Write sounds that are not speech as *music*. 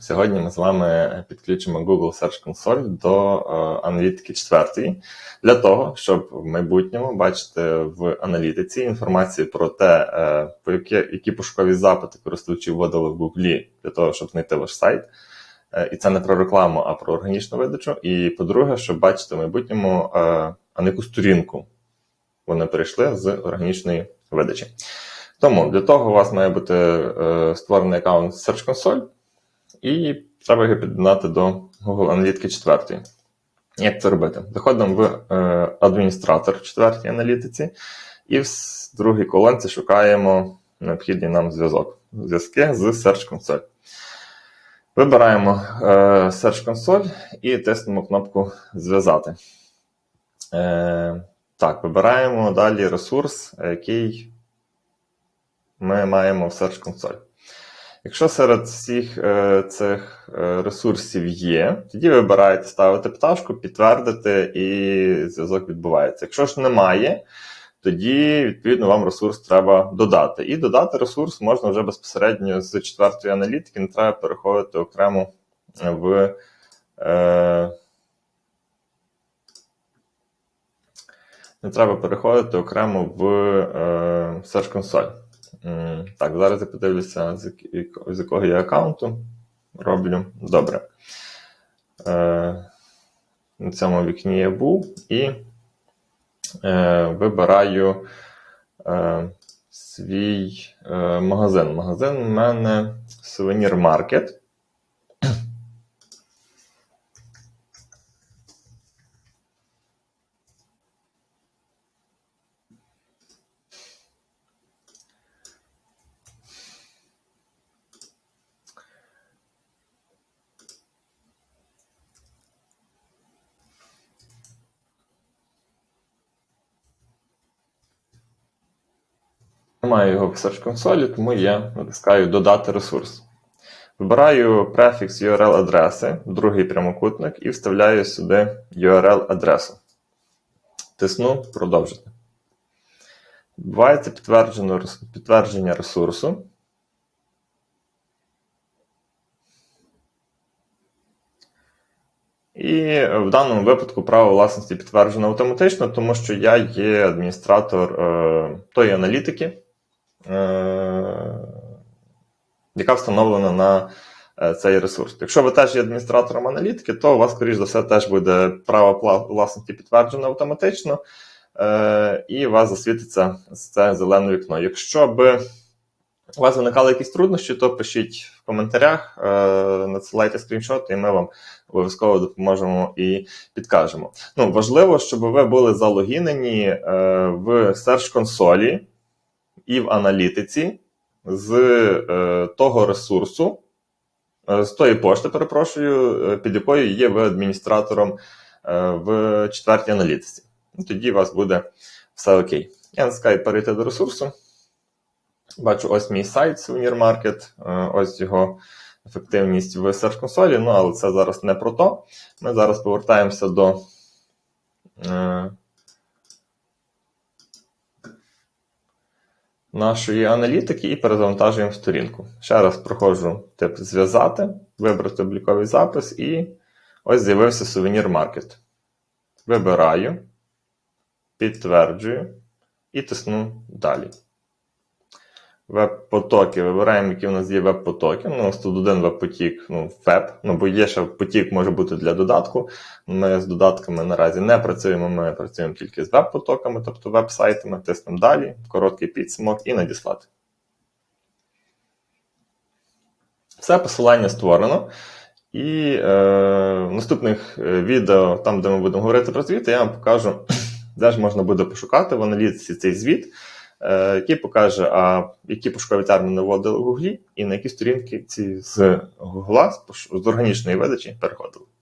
Сьогодні ми з вами підключимо Google Search Console до е, аналітики 4 для того, щоб в майбутньому бачити в аналітиці інформацію про те, е, по які, які пошукові запити користувачі вводили в Google для того, щоб знайти ваш сайт. Е, І це не про рекламу, а про органічну видачу. І по-друге, щоб бачити в майбутньому, а на яку сторінку вони перейшли з органічної видачі. Тому для того у вас має бути створений аккаунт Search Console, і треба його під'єднати до Google Аналітики 4. Як це робити? Заходимо в е, адміністратор в четвертій аналітиці, і в другій колонці шукаємо необхідний нам зв'язок. Зв'язки з Search Console. Вибираємо е, Search Console і тиснемо кнопку Зв'язати. Е, так, вибираємо далі ресурс, який ми маємо в Search Console. Якщо серед всіх е, цих е, ресурсів є, тоді вибираєте ставити пташку, підтвердити, і зв'язок відбувається. Якщо ж немає, тоді відповідно вам ресурс треба додати. І додати ресурс можна вже безпосередньо з четвертої аналітики, не треба переходити окремо в. Е, не треба переходити окремо в е, Search Console. Так, зараз я подивлюся, з, якого я аккаунту роблю. Добре. Е, на цьому вікні я був і е, вибираю е, свій магазин. Магазин у мене Souvenir Немає його в Search консолі, тому я натискаю Додати ресурс. Вибираю префікс URL адреси, другий прямокутник, і вставляю сюди URL адресу. Тисну Продовжити. Відбувається підтвердження ресурсу. І в даному випадку право власності підтверджено автоматично, тому що я є адміністратор е, тої аналітики, яка встановлена на е, цей ресурс. Якщо ви теж є адміністратором аналітики, то у вас, скоріш за все, теж буде право власності підтверджено автоматично, е, і у вас засвітиться це зелене вікно. Якщо би у вас виникали якісь труднощі, то пишіть в коментарях, е, надсилайте скріншоти, і ми вам обов'язково допоможемо і підкажемо. Ну, важливо, щоб ви були залогінені е, в Search консолі і в аналітиці з е, того ресурсу, е, з тої пошти, перепрошую, е, під якою є ви адміністратором е, в четвертій аналітиці. Тоді у вас буде все окей. Я натискаю перейти до ресурсу. Бачу, ось мій сайт Souvenir Market, ось його ефективність в Search консолі, ну але це зараз не про то. Ми зараз повертаємося до е, нашої аналітики і перезавантажуємо сторінку. Ще раз проходжу тип зв'язати, вибрати обліковий запис, і ось з'явився сувенір маркет. Вибираю, підтверджую і тисну далі. Веб-потоки. Вибираємо, які у нас є веб-потоки. Ну, у нас тут один веб-потік, ну, веб. Ну, бо є ще потік може бути для додатку. Ми з додатками наразі не працюємо, ми працюємо тільки з веб-потоками, тобто веб-сайтами. Тиснемо далі, короткий підсумок і надіслати. Все посилання створено. І е, в наступних е, відео, там, де ми будемо говорити про звіти, я вам покажу, *clears throat* де ж можна буде пошукати в аналітиці цей звіт, який покаже, а які пошукові терміни вводили в Гуглі, і на які сторінки ці з Гугла з органічної видачі переходили.